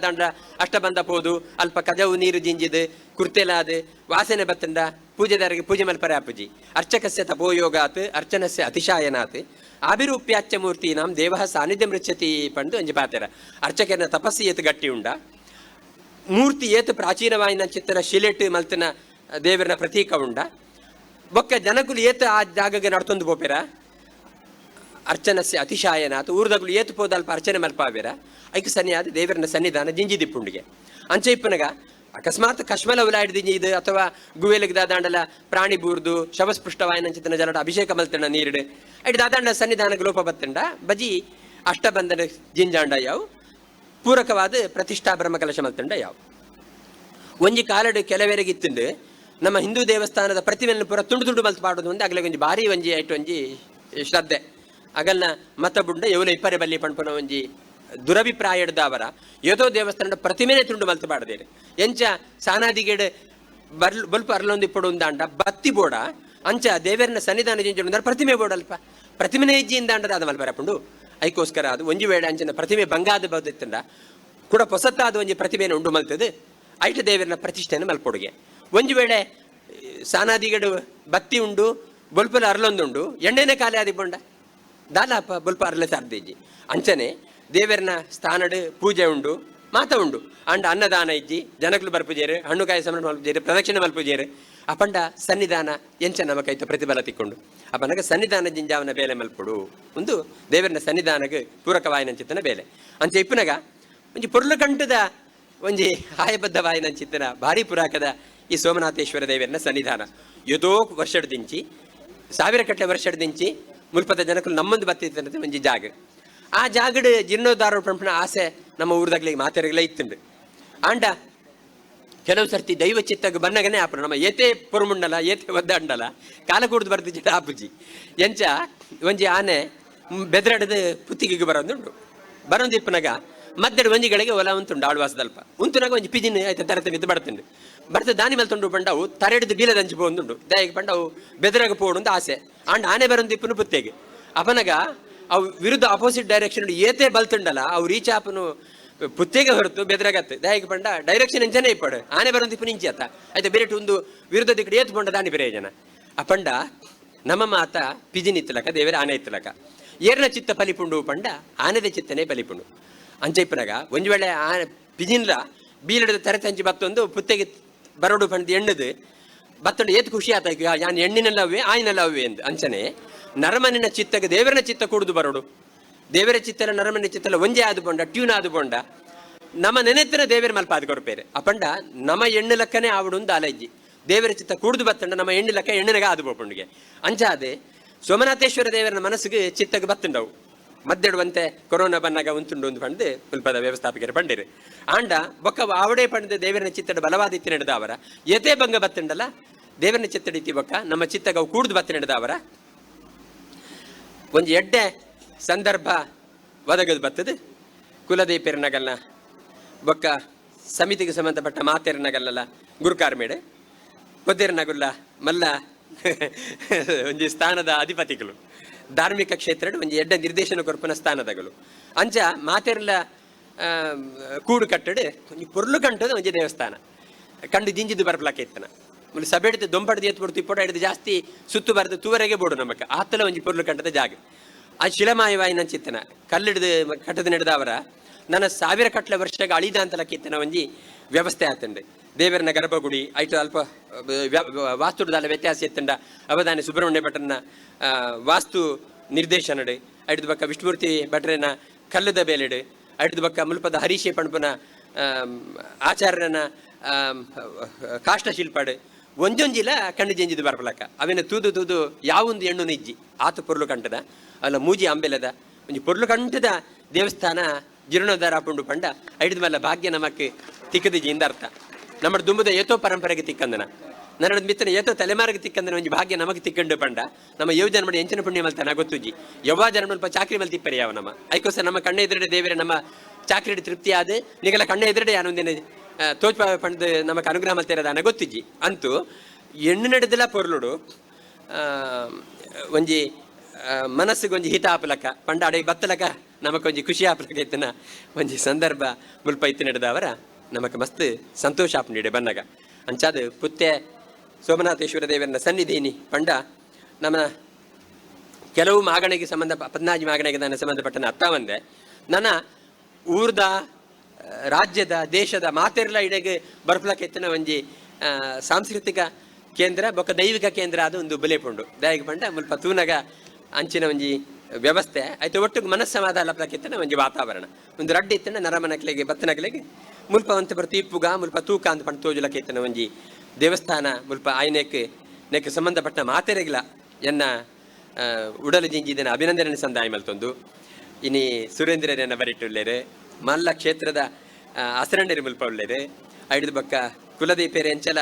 ಅಷ್ಟ ಬಂದ ಪೋದು, ಅಲ್ಪ ಕಜವು ನೀರು ಜಿಂಜಿದು, ಕುರ್ತೆಲಾದ, ವಾಸನೆ ಬತ್ತಂಡ ಪೂಜೆದಾರಿಗೆ ಪೂಜೆ ಮಲ್ಪರೆ ಆಪುಜಿ ಅರ್ಚಕಸ್ಯ ತಪೋಯೋಗಾತ್, ಅರ್ಚನಸ್ಯ ಅತಿಶಾಯನಾತ್. ಆಭಿರೂಪ್ಯಾಚ್ಯ ಮೂರ್ತಿ ನಾಂ ದೇವ ಸಾನ್ನಿಧ್ಯ ಮೃಚ್ಛತಿ ಪಂಡು ಒಂಜಿ ಪಾತೆರ. ಅರ್ಚಕನ ತಪಸ್ಸಿ ಏತ್ ಗಟ್ಟಿ ಉಂಡ. ಮೂರ್ತಿ ಏತ್ ಪ್ರಾಚೀನವಾಯಿನ ಚಿತ್ತನ ಶಿಲೆಟ್ ಮಲ್ತಿನ ದೇವರನ ಪ್ರತೀಕ ಉಂಡ. ಬೊಕ್ಕ ಜನಕುಲು ಏತ್ ಆ ಜಾಗಗೆ ನಡ್ತೊಂದು ಬೋಪೆರ ಅರ್ಚನಸ್ಯ ಅತಿಶಾಯನಾಥ ಊರ್ದಗಳು ಏತು ಪೋದಲ್ಪ ಅರ್ಚನೆ ಮಲ್ಪಾವೇರ, ಐಕ ಸನ್ನಿಯಾದ ದೇವರನ ಸನ್ನಿಧಾನ ಜಿಂಜಿ ದಿಪ್ಪುಂಡಿಗೆ ಅಂಚೆ ಇಪ್ಪನಗ, ಅಕಸ್ಮಾತ್ ಕಶ್ಮಲ ದಿಂಜಿ ಇದು, ಅಥವಾ ಗುವೆಲಗ್ ದಾದಾಂಡಲ ಪ್ರಾಣಿ ಬೂರ್ದು, ಶವಸ್ಪೃಷ್ಟವಾಯಿನ ಚಿತ್ತನ ಜಲಡ ಅಭಿಷೇಕ ಮಲ್ತಣ್ಣ ನೀರಿಡು. ಐಟ್ ದಾದಾಂಡ ಸನ್ನಿಧಾನ ಲೋಪ ಬತ್ತಂಡ, ಬಜಿ ಅಷ್ಟಬಂಧನ ಜಿಂಜಾಂಡ ಯಾವು ಪೂರಕವಾದ ಪ್ರತಿಷ್ಠಾ ಬ್ರಹ್ಮಕಲಶ ಮಲ್ತಂಡ ಯಾವು ಒಂಜಿ ಕಾಲಡು ಕೆಲವೇರಿಗೆ ಇತ್ತಂಡು ನಮ್ಮ ಹಿಂದೂ ದೇವಸ್ಥಾನದ ಪ್ರತಿಮೆಯನ್ನು ಪೂರ ತುಂಡು ತುಂಡು ಮಲ್ತು ಪಾಡೋದು ಒಂದು ಅಗಲೇ ಒಂಜಿ ಭಾರಿ ಒಂಜಿ, ಐಟ್ ಒಂಜಿ ಶ್ರದ್ಧೆ. ಅಗಲ್ನ ಮತ ಬುಂಡ ಇವಲ ಇಪ್ಪರೆ ಬಲ್ಲಿ ಪಣ್ಪುನ ಒಂಜಿ ದುರಭಿಪ್ರಾಯ ಅವರ. ಯದೋ ದೇವಸ್ಥಾನದ ಪ್ರತಿಮೆನೆ ತುಂಡು ಮಲ್ತು ಬಾಡದೇರು ಎಂಚ ಸಾನಾದಿಗೇಡ್ ಬರ್ಲ್ ಬಲ್ಪ ಅರ್ಲೊಂದು ಇಪ್ಪಡು ಉಂದಾಂಡ ಬತ್ತಿ ಬೋಡ, ಅಂಚ ದೇವರನ ಸನ್ನಿಧಾನ ಜಿಂಜು ಪ್ರತಿಮೆ ಬೋಡ ಅಲ್ಪ ಪ್ರತಿಮೆನೆ ಇಜ್ಜಿಯಿಂದ ಅಂಡದ ಅದು ಮಲ್ಪರಪುಂಡು ಐಕೋಸ್ಕರ ಅದು ಒಂಜಿ ವೇಳೆ ಅಂಚಿನ ಪ್ರತಿಮೆ ಬಂಗಾದ ಬದುತ್ತಂಡ ಕೂಡ ಪೊಸತ್ತಾದ ಒಂಜಿ ಪ್ರತಿಮೆಯನ್ನು ಉಂಡು ಮಲ್ತದೆ, ಐಟ ದೇವರನ ಪ್ರತಿಷ್ಠೆಯನ್ನು ಮಲ್ಪೊಡುಗೆ. ಒಂಜಿ ವೇಳೆ ಸಾನಾದಿಗಡು ಬತ್ತಿ ಉಂಡು ಬೊಲ್ಪಲ ಅರ್ಲೊಂದುಂಡು, ಎಣ್ಣೆನೆ ಖಾಲಿ ಆದಿ ಬೊಂಡ ದಾಲಾಪ ಬೊಲ್ಪ ಅರ್ಲೆ ಸಾರ್ದೇಜಿ ಅಂಚನೆ ದೇವರನ ಸ್ಥಾನಡು, ಪೂಜೆ ಉಂಡು, ಮಾತ ಉಂಡು. ಅಂಡ ಅನ್ನದಾನ ಇಜ್ಜಿ, ಜನಕ್ಲು ಬರ್ಪುಜೇರು ಹಣ್ಣುಕಾಯಿ ಸಮರ ಮಲ್ಪುಜೇರು ಪ್ರದಕ್ಷಿಣೆ ಮಲ್ಪುಜೇರು ಅಪಂಡ ಸನ್ನಿಧಾನ ಎಂಚ ನಮ್ಮ ಕೈತ ಪ್ರತಿಫಲ ತಿಕ್ಕೊಂಡು. ಅಪನಗ ಸನ್ನಿಧಾನ ಜಿಂಜಾವನ ಬೇಲೆ ಮಲ್ಪುಡು. ಒಂದು ದೇವರನ ಸನ್ನಿಧಾನಗೆ ಪೂರಕವಾಯಿನಂಚಿತ್ತನ ಬೇಲೆ. ಅಂಚೆ ಇಪ್ಪನಗ, ಒಂಜಿ ಪೊರ್ಲು ಕಂಟದ ಒಂಜಿ ಹಾಯಬದ್ಧವಾಯಿನಂಚಿತ್ತನ ಭಾರಿ ಪುರಾಕದ ಈ ಸೋಮನಾಥೇಶ್ವರ ದೇವರನ ಸನ್ನಿಧಾನ. ಯದೋ ವರ್ಷಡ್ದಿಂಚಿ ಸಾವಿರ ಕಟ್ಟೆ ವರ್ಷಡ್ದಿಂಚಿ ಮುಲ್ಪದ ಜನಕಲು ನಮ್ಮೊಂದು ಬತ್ತಿತ್ತಂತ ಒಂಜಿ ಜಾಗ. ಆ ಜಾಗಡ್ ಜೀರ್ಣೋದ್ಧಾರ ಪಂಪನ ಆಸೆ ನಮ್ಮ ಊರ್ದಾಗ್ಲಿಗೆ ಮಾತೆರಗಲ ಇತ್ತುಂಡು ಆಂಡ ಕೆಲವು ಸರ್ತಿ ದೈವ ಚಿತ್ತಗ ಬನ್ನಗನೆ ಆಪನ ನಮ್ಮ ಏತೆ ಪೊರುಮುಂಡಲ, ಏತೆ ಒದ್ದಾಂಡಲ, ಕಾಲ ಕೂಡ್ದು ಬರ್ತಿದ್ದ ಆಪುಜಿ. ಎಂಚ ಒಂಜಿ ಆನೆ ಬೆದ್ರಡದ ಪುತ್ತಿಗೆಗೆ ಬರೋದುಂಡು ಬರೋದಿಪ್ಪನಾಗ ಮದ್ದೆಡು ಒಂಜಿಗಳಿಗೆ ಒಲ ಉಂಟುಂಡು ಆಳ್ವಾಸದಲ್ಪ. ಉಂತುನಾಗ ಒಂಜಿ ಪಿಜಿನ್ ಆಯ್ತು ತರತೆ ಬಿದ್ದು ಬರ್ತುಂಡು ಬರ್ತ ದಾನಿ ಮೇಲೆ ತುಂಡು ಪಂಡವು ತರೆಡ್ದು ಬೀಲದ ದಂಚಿ ಪೋಂದುಂಡು ದಯಗೆ ಪಂಡವು ಬೆದರಾಗ ಪೋಡು ಅಂತ ಆಸೆ. ಆಂಡ ಆನೆ ಬರೊಂದು ಇಪ್ಪನು ಪುತ್ತೆಗೆ. ಅಪನಗ ಅವು ವಿರುದ್ಧ ಅಪೋಸಿಟ್ ಡೈರೆಕ್ಷನ್ ಏತೆ ಬಲ್ತುಂಡಲ್ಲ ಅವು ರೀಚ್ ಆಪನು ಪುತ್ತೇಗೆ ಹೊರತು ಬೆದರಾಗತ್ತೆ ದಯಗೆ ಪಂಡ ಡೈರೆಕ್ಷನ್ ಇಂಚನೆ ಇಪ್ಪಡು ಆನೆ ಬರೊಂದು ಇಪ್ಪು ಇಂಚಿ ಅತ್ತ ಆಯ್ತು, ಬೇರೆ ಒಂದು ವಿರುದ್ಧ ದಿಕ್ಕಡೆ ಏತು ಪಂಡ ದಾನಿ ಬೇರೆ ಜನ. ಪಂಡ, ನಮ್ಮ ಮಾತ ಪಿಜಿನ್ ಇತ್ತಲಕ ದೇವರ ಆನೆ ಇತ್ತಲಕ. ಏರ್ನ ಚಿತ್ತ ಪಲಿಪುಂಡು ಪಂಡ, ಆನೆದ ಚಿತ್ತನೆ ಪಲಿಪುಂಡು ಇಪ್ಪನಾಗ ಒಂದು ವೇಳೆ ಆನೆ ಪಿಜಿನ್ಲ ಬೀಲಡದ ತರೆ ತಂಚಿ ಬತ್ತೊಂದು ಪುತ್ತೆಗೆ ಬರೋಡು ಪಂಡ ಎಣ್ಣದು, ಬತ್ತಂಡ ಏತ್ ಖುಷಿ ಆತ ಯಾನ್ ಎಣ್ಣಿನಲ್ಲವೇ ಆಯ್ನಲ್ಲವೇ ಎಂದು. ಅಂಚನೆ, ನರಮನಿನ ಚಿತ್ತಗೆ ದೇವರನ ಚಿತ್ತ ಕೂಡುದು ಬರಡು. ದೇವರ ಚಿತ್ತಲ ನರಮನ ಚಿತ್ತಲ ಒಂಜೆ ಆದು ಬೊಂಡ, ಟ್ಯೂನ್ ಆದು ಬೊಂಡ. ನಮ್ಮ ನೆನೆತ್ತಿನ ದೇವರ ಮಲ್ಪ ಅದು ಅಪಂಡ, ನಮ್ಮ ಎಣ್ಣು ಲಕ್ಕನೆ ಆವಡು ಒಂದು ಅಲೈಜಿ ದೇವರ ಚಿತ್ತ ಕೂಡುದು ಬತ್ತಂಡ, ನಮ್ಮ ಎಣ್ಣು ಲಕ್ಕ ಎಣ್ಣೆಗೆ ಆದು ಬೋಪುಂಡಿಗೆ ಅಂಚಾದೆ ಸೋಮನಾಥೇಶ್ವರ ದೇವರನ ಮನಸ್ಸಿಗೆ ಚಿತ್ತಗೆ ಬತ್ತುಂಡವು. ಮದ್ದೆಡುವಂತೆ ಕೊರೋನಾ ಬಂದಾಗ ಉಂತುಂಡು ಒಂದು ಪಂಡೆ ಮುಲ್ಪದ ವ್ಯವಸ್ಥಾಪಕರ ಪಂಡಿರು. ಆಂಡ ಬೊಕ್ಕ ಆವಡೇ ಪಂಡದ ದೇವರನ ಚಿತ್ತಡ ಬಲವಾದಿತ್ತಿ ನಡೆದ ಅವರ. ಎತೆ ಭಂಗ ಬತ್ತಂಡಲ್ಲ? ದೇವರನ ಚಿತ್ತಡಿತಿ ಬೊಕ್ಕ ನಮ್ಮ ಚಿತ್ತಗವು ಕೂಡದು ಬತ್ತಿ ನಡೆದ ಅವರ. ಒಂದು ಎಡ್ಡೆ ಸಂದರ್ಭ ಒದಗದು ಬರ್ತದೆ ಕುಲದೀಪೆರನಗಲ್ನ ಬೊಕ್ಕ ಸಮಿತಿಗೆ ಸಂಬಂಧಪಟ್ಟ ಮೇಡೆ. ወದಿರನಗಳ ಮಲ್ಲ ಒಂಜಿ ಸ್ಥಾನದ ಅಧಿಪತಿಗಳು. ಧಾರ್ಮಿಕ ಕ್ಷೇತ್ರ ಒಂಜಿ ಎಡ್ಡ ನಿರ್ದೇಶನ ಕೊರ್ಪನ ಸ್ಥಾನದಗಳು. ಅಂಚ ಮಾತೆರ್ಲ ಕೂಡು ಕಟ್ಟಡೆ ಒಂಜಿ ಪೊರ್ಲು ಕಂಟದ ಒಂಜಿ ದೇವಸ್ಥಾನ. ಕಂಡು ಜಿಂಜಿದು ಇತ್ತನ. ಮುಳ್ಳು ಸಬೆಡ್ದು ದೊಂಬಡ್ದು ಎತ್ತು ಬರ್ತು ಇಪ್ಪಡ ಹಿಡಿದು ಜಾಸ್ತಿ ಸುತ್ತು ಬರೆದು ತೂವರೆಗೆ ಬೋಡು ನಮಕ್. ಆತಲ ಒಂಜಿ ಪೊರ್ಲು ಕಂಟದ ಜಾಗ. ಆ ಶಿಲಮಾಯವಾಯಿ ನಂಚಿತ್ತನ. ಕಲ್ಲಿಡ್ದು ಕಟ್ಟದ ನಡೆದವರ ನನ್ನ ಸಾವಿರ ಕಟ್ಲ ವರ್ಷಗ ಅಳಿದ ಅಂತಲ ಕಿತ್ತನ ಒಂಜಿ ವ್ಯವಸ್ಥೆ ಆತಂಡು. ದೇವರನ ಗರ್ಭಗುಡಿ ಐಟ ಅಲ್ಪ ವಾಸ್ತುಡದಲ್ಲ ವ್ಯತ್ಯಾಸ ಎತ್ತಂಡ ಅವಧಾನಿ ಸುಬ್ರಹ್ಮಣ್ಯ ಭಟ್ರನ ವಾಸ್ತು ನಿರ್ದೇಶನಡೆ ಐಟದ ಬಕ್ಕ ವಿಷ್ಣುಮೂರ್ತಿ ಭಟ್ರನ ಕಲ್ಲದ ಬೇಲೆಡೆ ಐಟದ ಬಕ್ಕ ಮುಲ್ಪದ ಹರೀಶೆ ಪಣಪನ ಆಚಾರ್ಯನ ಆಮ್, ಕಾಷ್ಟ ಶಿಲ್ಪಾಡು ಒಂಜೊಂಜಿಲ ಕಣ್ಣು ಜಂಜಿದು ಬರ್ಪಲಕ್ಕ ಅವಿನ ತೂದು ತೂದು ಯಾವೊಂದು ಹೆಣ್ಣು ನಿಜ್ಜಿ. ಆತು ಪೊರ್ಲು ಕಂಟದ ಅಲ್ಲ ಮೂಜಿ ಅಂಬೆಲದ. ಒಂಜಿ ಪೊರ್ಲು ಕಂಟದ ದೇವಸ್ಥಾನ ಜೀರ್ಣೋದ್ಧಾರ ಪುಂಡು ಪಂಡ. ಐಡಿದ ಮಲ್ಲ ಭಾಗ್ಯ ನಮಕ್ಕೆ ತಿಕ್ಕದ ಜಿಂದರ್ಥ ನಮ್ಮ ದುಂಬದ ಏತೋ ಪರಂಪರೆಗೆ ತಿಕ್ಕಂದನ. ನನ್ನ ಮಿತ್ತನ ಏತೋ ತಲೆಮಾರಿಗೆ ತಿಕ್ಕಂದನ ಒಂಜಿ ಭಾಗ್ಯ ನಮಗೆ ತಿಕ್ಕಂಡು ಪಂಡ. ನಮ್ಮ ಯೋಜನೆ ಮಾಡಿ ಎಂಚಿನ ಪುಣ್ಯ ಮಲ್ತಾನ ಗೊತ್ತುಜಿ ಯವ್ವ ಜನ್ಮಲ್ಪ ಚಾಕ್ರಿ ಮಲ್ ತಿಪ್ಪರಿ ಯಾವ ನಮ್ಮ. ಐಕೋಸ ನಮ್ಮ ಕಣ್ಣ ಎದುರುಡೆ ದೇವರೇ ನಮ್ಮ ಚಾಕ್ರಿ ತೃಪ್ತಿ ಆದ. ನಿಗಲ ಕಣ್ಣ ಎದುರುಡೆ ಯಾನೊಂದಿನ ತೋಚ್ ಪಂಡ ನಮಗೆ ಅನುಗ್ರಹ ಮಲ್ತಿರೋದಾನ ಗೊತ್ತಿಜ್ಜಿ ಅಂತೂ ಎಣ್ಣು ನಡೆದಿಲ್ಲ ಪೊರ್ಲುಡು ಒಂಜಿ ಮನಸ್ಸಿಗೆ ಒಂಜಿ ಹಿತ ಆಪಲಕ, ಪಂಡ ಅಡೆ ಬತ್ತಲಕ ನಮಕೊಂಜಿ ಖುಷಿ ಆಪಲಕೈತನ ಒಂಜಿ ಸಂದರ್ಭ ಮುಲ್ಪ ಇತ್ತು ನಡೆದವರ ನಮಕ್ ಮಸ್ತ್ ಸಂತೋಷ ಆಪುಂಡಿಡೆ ಬನ್ನಗ ಅಂಚಾದ ಪುತ್ತೆ ಸೋಮನಾಥೇಶ್ವರ ದೇವರನ್ನ ಸನ್ನಿಧಿನಿ ಪಂಡ ನಮ್ಮ ಕೆಲವು ಮಾಗಣಿಗೆ ಸಂಬಂಧ, ಪದ್ನಾಜಿ ಮಾಗಣಿಗೆ ನನ್ನ ಸಂಬಂಧಪಟ್ಟ ಅತ್ತ ಒಂದೆ ನನ್ನ ಊರ್ದ ರಾಜ್ಯದ, ದೇಶದ ಮಾತೆರ್ಲ ಇಡೆಗೆ ಬರ್ಫ್ಲಕ್ಕೆತ್ತಿನ ಒಂಜಿ ಸಾಂಸ್ಕೃತಿಕ ಕೇಂದ್ರ ಬೊಕ್ಕ ದೈವಿಕ ಕೇಂದ್ರ ಅದು ಒಂದು ಬಲೇಪುಂಡು. ದಯಗೆ ಪಂಡ ಮುಲ್ಪ ತೂನಗ ಅಂಚಿನ ಒಂಜಿ ವ್ಯವಸ್ಥೆ. ಆಯ್ತು ಒಟ್ಟಿಗೆ ಮನಸ್ಸಮಾಧಾನ ಲಪ್ಲಕ್ಕೆತ್ತಿನ ಒಂಜಿ ವಾತಾವರಣ. ಒಂದು ರಡ್ಡಿ ಇತ್ತಿನ ನರಮನಕ್ಲೆಗೆ ಮುಲ್ಪ ಅಂತ ಪ್ರತೀಪುಗ ತೀಪುಗ ಮುಲ್ಪ ತೂಕ ಅಂತ ಪಂಡ ಕೇತನ ಒಂಜಿ. ದೇವಸ್ಥಾನ ಮುಲ್ಪ ಆಯ್ನೆಕ್, ನೆಕ್ ಸಂಬಂಧಪಟ್ಟ ಮಾತೆರೆಗಿಲ ಎನ್ನ ಉಡಲ ಜಿಂಜಿದನ ಅಭಿನಂದನೆ ಸಂದಾಯ ಮಲ್ತೊಂದು ಇನಿ ಸುರೇಂದ್ರನ ಬರಿಟ್ಟುಳ್ಳೇರೆ, ಮಲ್ಲ ಕ್ಷೇತ್ರದ ಅಸರಂಡರಿ ಮುಲ್ಪ ಉಳ್ಳೇರೆ. ಐಡಿದ ಬಕ್ಕ ಕುಲದೀಪೇರೆ ಎಂಚಲ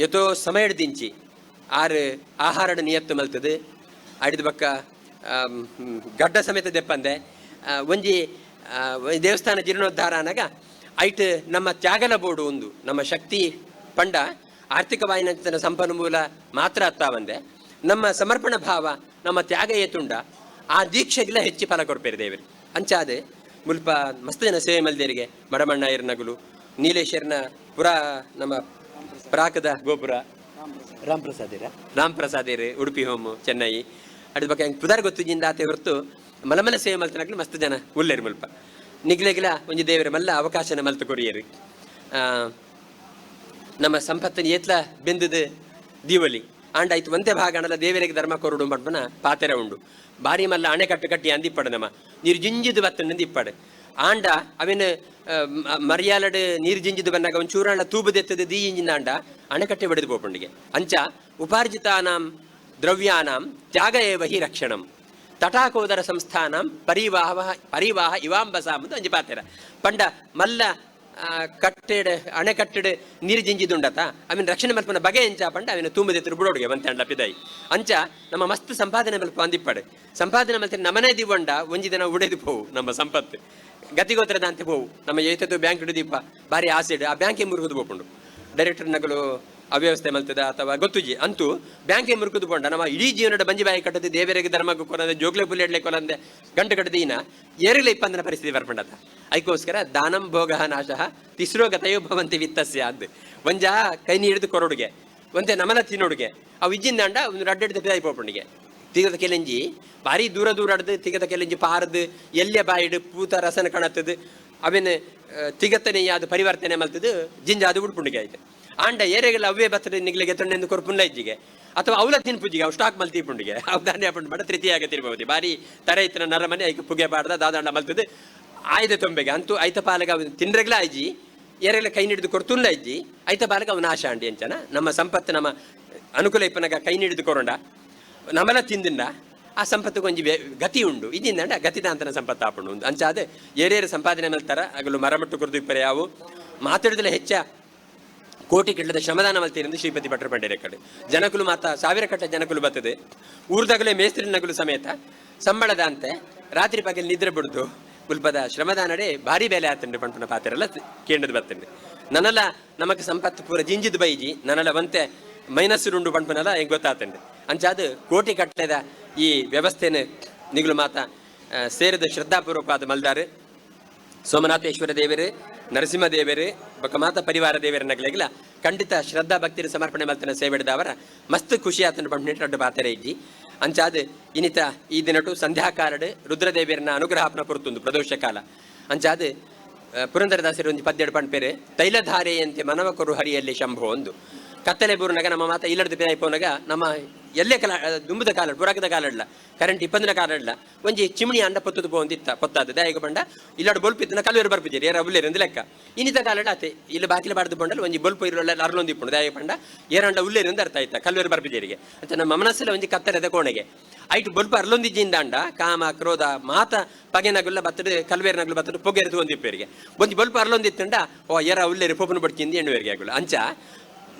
ಯಥೋ ಸಮಯ ದಿಂಚಿ, ಆರು ಆಹಾರಣ ನಿಯತ್ತು ಮಲ್ತದೆ ಐಡಿದ ಬಕ್ಕ ಗಡ್ಡ ಸಮೇತ ದೆಪ್ಪಂದೆ. ಒಂಜಿ ದೇವಸ್ಥಾನ ಜೀರ್ಣೋದ್ಧಾರ ಅನಾಗ ಐಟ್ ನಮ್ಮ ತ್ಯಾಗನ ಬೋರ್ಡು ಒಂದು. ನಮ್ಮ ಶಕ್ತಿ ಪಂಡ ಆರ್ಥಿಕವಾಯಿನ ಸಂಪನ್ಮೂಲ ಮಾತ್ರ ಅತ್ತ ಬಂದೆ. ನಮ್ಮ ಸಮರ್ಪಣ ಭಾವ ನಮ್ಮ ತ್ಯಾಗ ಏತುಂಡ ಆ ದೀಕ್ಷೆಗಿಲ್ಲ ಹೆಚ್ಚು ಫಲ ಕೊಡ್ಪೇರು ದೇವರು. ಅಂಚಾದೆ ಮುಲ್ಪ ಮಸ್ತ್ ಜನ ಸೇವೆ ಮಲ್ದೇರಿಗೆ ಮಡಮಣ್ಣ ನಗುಲು ನೀಲೇಶ್ವರನ ಪುರ ನಮ್ಮ ಪ್ರಾಕದ ಗೋಪುರ. ರಾಮ್ ಪ್ರಸಾದಿರ ರಾಮ್ ಪ್ರಸಾದಿರ್ ಉಡುಪಿ ಹೋಮು ಚೆನ್ನೈ. ಅದ್ರ ಬಗ್ಗೆ ಹೆಂಗೆ ಪುದಾರ್ ಗೊತ್ತಿದ್ದಿಂದ ಆತೆ ಹೊರತು ಮಲಮಲ ಸೇವೆ ಮಲ್ತನಾಗ್ಲಿ ಮಸ್ತ್ ಜನ ಉಲ್ಲೇರು ಮುಲ್ಪ. ನಿಗ್ಲೆಗಿಲ ಒಂಜಿ ದೇವರ ಮಲ್ಲ ಅವಕಾಶನ ಮಲ್ತು ಕೊರಿಯರು. ನಮ್ಮ ಸಂಪತ್ತಿನ ಏತ್ಲ ಬೆಂದದ ದೀವಲಿ ಆಂಡ ಆಯ್ತು ಒಂದೇ ಭಾಗ ಅಣಲ ದೇವರಿಗೆ ಧರ್ಮ ಕೊರಡು ಮಾಡ್ಬನ ಪಾತೆರ ಉಂಡು. ಬಾರಿ ಮಲ್ಲ ಅಣೆಕಟ್ಟು ಕಟ್ಟಿ ಅಂದಿಪ್ಪಡು ನಮ್ಮ. ನೀರು ಜಿಂಜಿದು ಬತ್ತಂದು ಇಪ್ಪಡು ಆಂಡ ಅವಿನ ಮರ್ಯಾಲಡ್ ನೀರು ಜಿಂಜಿದು ಬಂದಾಗ ಒಂದು ಚೂರಾಂಡ ತೂಬದೆತ್ತದ ದೀ ಇಂಜಿನ ಆಂಡ ಅಣೆಕಟ್ಟೆ ಬಡಿದು ಪೋಪಂಡಿಗೆ. ಅಂಚ ಉಪಾರ್ಜಿತಾನಾಂ ದ್ರವ್ಯಾನಾಂ ತ್ಯಾಗ ಏವ ಹಿ ರಕ್ಷಣಂ. ತಟಾಕೋದರ ಸಂಸ್ಥಾನಂ ಪರಿವಾಹ ಪರಿವಾಹ ಇವಾಂಬಸ ಅಂತ ಅಂಜಿ ಪಾತೆರ ಪಂಡ ಮಲ್ಲ ಕಟ್ಟೆಡ್, ಅಣೆಕಟ್ಟೆಡ್ ನೀರು ಜಿಂಜಿದುಂಡತ, ಅವಿನ ರಕ್ಷಣೆ ಮಲ್ಪನ ಬಗೆ ಎಂಚ ಪಂಡ ಅವಿನ ತುಂಬದೆ ಬುಡೋಡಿಗೆ ಮಂತೆ ಅಂಡ ಪಿದಾಯಿ. ಅಂಚ ನಮ್ಮ ಮಸ್ತ್ ಸಂಪಾದನೆ ಮಲ್ಪ ಅಂದಿಪ್ಪಡೆ. ಸಂಪಾದನೆ ಮಲ್ತೆ ನಮನೆ ದಿವಂಡ ಒಂಜಿ ದಿನ ಉಡೆದು ಪೋವು ನಮ್ಮ ಸಂಪತ್ತು. ಗತಿಗೋತ್ರದ ಅಂತ ಪೋವು, ನಮ್ಮ ಏತದ್ದು ಬ್ಯಾಂಕ್ ದೀಪ ಬಾರಿ ಆಸೆ ಆ ಬ್ಯಾಂಕ್ ಮುರುಗುದು ಬೋಪುಂಡು ಡೈರೆಕ್ಟರ್ ನಗಲು ಅವ್ಯವಸ್ಥೆ ಮಲ್ತದ ಅಥವಾ ಗೊತ್ತುಜಿ ಅಂತೂ ಬ್ಯಾಂಕೆ ಮುರುಕುದು ಪೋಂಡ ನಮ್ಮ ಇಡೀ ಜೀವನದ ಬಂಜಿ ಬಾಯಿ ಕಟ್ಟದೆ ದೇವರಿಗೆ ಧರ್ಮಕ್ಕೆ ಕೊರಂದೆ ಜೋಗ್ಲೆ ಪುಲ್ಲೆಡ್ಲೆ ಕೊರಂದೆ ಗಂಟು ಕಟ್ಟದೀನ ಏರಿಲೆ ಇಪ್ಪಂದನ ಪರಿಸ್ಥಿತಿ ಬರ್ಪಂಡದ ಅದಕ್ಕೋಸ್ಕರ ದಾನಂ ಭೋಗ ನಾಶಃ, ತಿಸ್ರೋ ಗತಯೋ ಭವಂತಿ ವಿತ್ತಸ್ಯ ಅದು. ಒಂಜ ಕೈ ಹಿಡಿದು ಕೊರಡುಗೆ ಒಂದೆ ನಮನ ತಿನ್ನೋಡುಗೆ ಅವು ಇಜ್ಜಿಂದಾಂಡ ಒಂದು ರಡ್ಡೆಡ್ ಪಿದಾಯಿ ಪೋಪುಂಡಿಗೆ ತಿಗದ ಕೆಲೆಂಜಿ, ಭಾರಿ ದೂರ ದೂರ ಅಡ್ದು ತಿಗದ ಕೆಲೆಂಜಿ ಪಾರದು ಎಲ್ಲೆ ಬಾಯಿಡು ಪೂತ ರಸನ ಕಾಣತ್ತದು. ಅವೇನು ತಿಗತ್ತನೆ ಯಾವ್ದು ಪರಿವರ್ತನೆ ಮಲ್ತದು ಜಿಂಜ ಅದು ಉಡ್ಪುಂಡಿಗೆ ಆಯ್ತು. ಆಂಡ ಏರೆಗೆಲ್ಲ ಅವೇ ಬತ್ತದ ನಿಗ್ಲಿಗೆ ತೊಂಡೆಂದು ಕೊರ್ಪುಲ್ಲ ಇಜ್ಜಿಗೆ ಅಥವಾ ಅವಲ ತಿನ್ಪುಜಿಗೆ ಅವು ಸ್ಟಾಕ್ ಮಲ್ತಿ ಪುಂಡಿಗೆ. ಅವು ಧಾನ್ಯ ಪುಂಡು ಮಾಡ ತೃತೀಯಾಗ ತಿರ್ಬೋದು. ಬಾರಿ ತರ ಇತ್ತಿನ ನರಮನೆ ಐಕೆ ಪುಗೆ ಬಾಡ್ದ ದಾದಾಂಡ ಮಲ್ತದೆ. ಆಯ್ದ ತೊಂಬೆಗೆ, ಅಂತೂ ಐತ ಪಾಲಗ ಅವು ತಿಂದ್ರಗ್ಲ ಅಜ್ಜಿ ಏರೆಗ್ಲ ಕೈ ಹಿಡಿದು ಕೊರತುಲ್ಲ ಇಜ್ಜಿ ಐತ ಪಾಲಗ ಅವು ನಾಶ ಅಂಡಿ ಅಂಚನ. ನಮ್ಮ ಸಂಪತ್ತು, ನಮ್ಮ ಅನುಕೂಲ ಇಪ್ಪನಾಗ ಕೈ ಹಿಡಿದು ಕೊರೋಂಡ. ನಮಲ ತಿಂದಿಂದ ಆ ಸಂಪತ್ತು ಕೊಂಚ ಗತಿ ಉಂಡು. ಇದಿಂದಂಡ ಗತಿದಾಂತನ ಸಂಪತ್ತು ಆಪುಂಡು. ಅಂಚಾದೆ ಏರೇರು ಸಂಪಾದನೆ ತರ ಆಗಲು ಮರಮಟ್ಟು ಕುರಿದು ಇಪ್ಪರೆ ಯಾವು. ಮಾತಾಡಿದ್ರೆ ಹೆಚ್ಚ ಕೋಟಿ ಕಟ್ಟದ ಶ್ರಮದಾನ ಮಲ್ತಿರಿಂದ ಶ್ರೀಪತಿ ಭಟ್ರ ಪಂಡಿರ ಕಡೆ ಜನಕುಲು ಮಾತ, ಸಾವಿರ ಕಟ್ಟ ಜನಕುಲು ಬರ್ತದೆ ಊರ್ದಾಗಲೇ ಮೇಸ್ತ್ರಿ ನಗಲು ಸಮೇತ ಸಂಬಳದ ಅಂತೆ ರಾತ್ರಿ ಪಗಲ್ ನಿದ್ರೆ ಬಿಡ್ದು ಮುಲ್ಪದ ಶ್ರಮದಾನಡೆ ಭಾರಿ ಬೆಲೆ ಆತಂಡ್ರಿ ಪಂಪನ ಪಾತ್ರೆಲ್ಲ ಕೇಂದ್ರದ ಬರ್ತಂಡ್ರಿ ನನ್ನಲ್ಲ ನಮಕ್ ಸಂಪತ್ತು ಪೂರ ಜಿಂಜಿದ್ ಬೈಜಿ, ನನ್ನಲ್ಲ ಒಂತೆ ಮೈನಸ್ ರುಂಡು ಪಂಪನಲ್ಲ ಹೆಂಗ್ ಗೊತ್ತಾತಂಡ್ರಿ. ಅಂಚಾದ ಕೋಟಿ ಕಟ್ಟದ ಈ ವ್ಯವಸ್ಥೆನ ನಿಗಲು ಮಾತ ಸೇರಿದ ಶ್ರದ್ಧಾಪೂರ್ವಕವಾದ ಮಲ್ದಾರು, ಸೋಮನಾಥೇಶ್ವರ ದೇವರು ನರಸಿಂಹ ಬಕಮಾತ ಪರಿವಾರ ದೇವರ ನಗಲೆಗ್ಲ, ಖಂಡಿತ ಶ್ರದ್ಧಾ ಭಕ್ತಿ ಸಮರ್ಪಣೆ ಮಲ್ತನ ಸೇವೆಡ್ದವರ ಮಸ್ತ್ ಖುಷಿ ಆತನ ಬಂದ್ಬಿಟ್ಟು ರಡ್ಡು ಪಾತೆರೆ ಇಜ್ಜಿ ಅಂಚಾದ ಇನಿತ ಈ ದಿನಟು ಸಂಧ್ಯಾಕಾರಡ್ ರುದ್ರದೇವಿಯರನ್ನ ಅನುಗ್ರಹಾಪನ ಪುರುತುಂದು ಪ್ರದೋಷ ಕಾಲ ಅಂಚಾದ ಪುರಂದರದಾಸರು ಒಂದು ಪದ್ಯಡು ಪಂಡ್ಪೇರೆ ತೈಲಧಾರೆಯಂತೆ ಮನವ ಕೊರು ಹರಿಯಲ್ಲಿ ಶಂಭೋ ಒಂದು. ಕತ್ತಲೆ ಬೂರ್ನಾಗ ನಮ್ಮ ಮಾತ ಇಲ್ಲಡ್ದು ಪೋನಾಗ ನಮ್ಮ ಎಲ್ಲೇ ಕಲ ದುಂಬದ ಕಾಲ ಪುರಾಕದ ಕಾಲಡ್ಲ ಕರೆಂಟ್ ಇಪ್ಪಂದಿನ ಕಾಲಡ್ಲ ಒಂಜಿ ಚಿಮಣಿ ಅಂಡ ಪೊತ್ತದು ಬಂದಿತ್ತ, ಪೊತ್ತಾದ. ದಯಗ ಬಂಡ ಇಲ್ಲಡ್ ಬೊಲ್ಪ್ ಇತ್ತನ ಕಲ್ವೇರು ಬರ್ಪಿದ್ದೀರಿ ಏರ ಉಲ್ಲೇರು ಎಂದು ಲೆಕ್ಕ. ಇನ್ನಿತ ಕಾಲಡ್ ಆತೆ, ಇಲ್ಲಿ ಬಾಕಿಲ ಬಾರದು ಬಂಡಲ್ ಒಂಜಿ ಬೊಲ್ಪ್ ಇರೋಲ್ಲ ಅರ್ಲೊಂದು ಇಪ್ಪುಂಡು. ದಯಗ ಬಂಡ ಏರಂಡ ಉಲ್ಲೇರು ಎಂದು ಅರ್ಥ ಆಯ್ತಾ ಕಲ್ವೇರು ಬರ್ಪಿದ್ದೀರಿಗೆ ಅಂತ ನಮ್ಮ ಮನಸ್ಸಲ್ಲಿ ಒಂಜಿ ಕತ್ತಲೆದ ಕೋಣೆಗೆ. ಐಟು ಬೊಲ್ಪ ಅರ್ಲೊಂದಿಜ್ಜಿಂದ ಅಂಡ ಕಾಮ, ಕ್ರೋಧ, ಮಾತ ಪಗೆನಗುಲ್ಲ ಬತ್ತಡು ಕಲ್ವೇರ್ನಗುಲು ಬತ್ತಡು ಪೊಗೆರೆದು ಒಂದಿಪ್ಪೇರಿಗೆ ಒಂಜಿ ಬೊಲ್ಪ ಅರ್ಲೊಂದಿತ್ತಂಡ, ಓ ಎರ ಉಲ್ಲೇರು ಪೊಪ್ಪನ ಬಡ್ಕಿಂದ ಎಣ್ಣುವೇರಿಗೆ ಆಗುಲ್ಲ. ಅಂಚ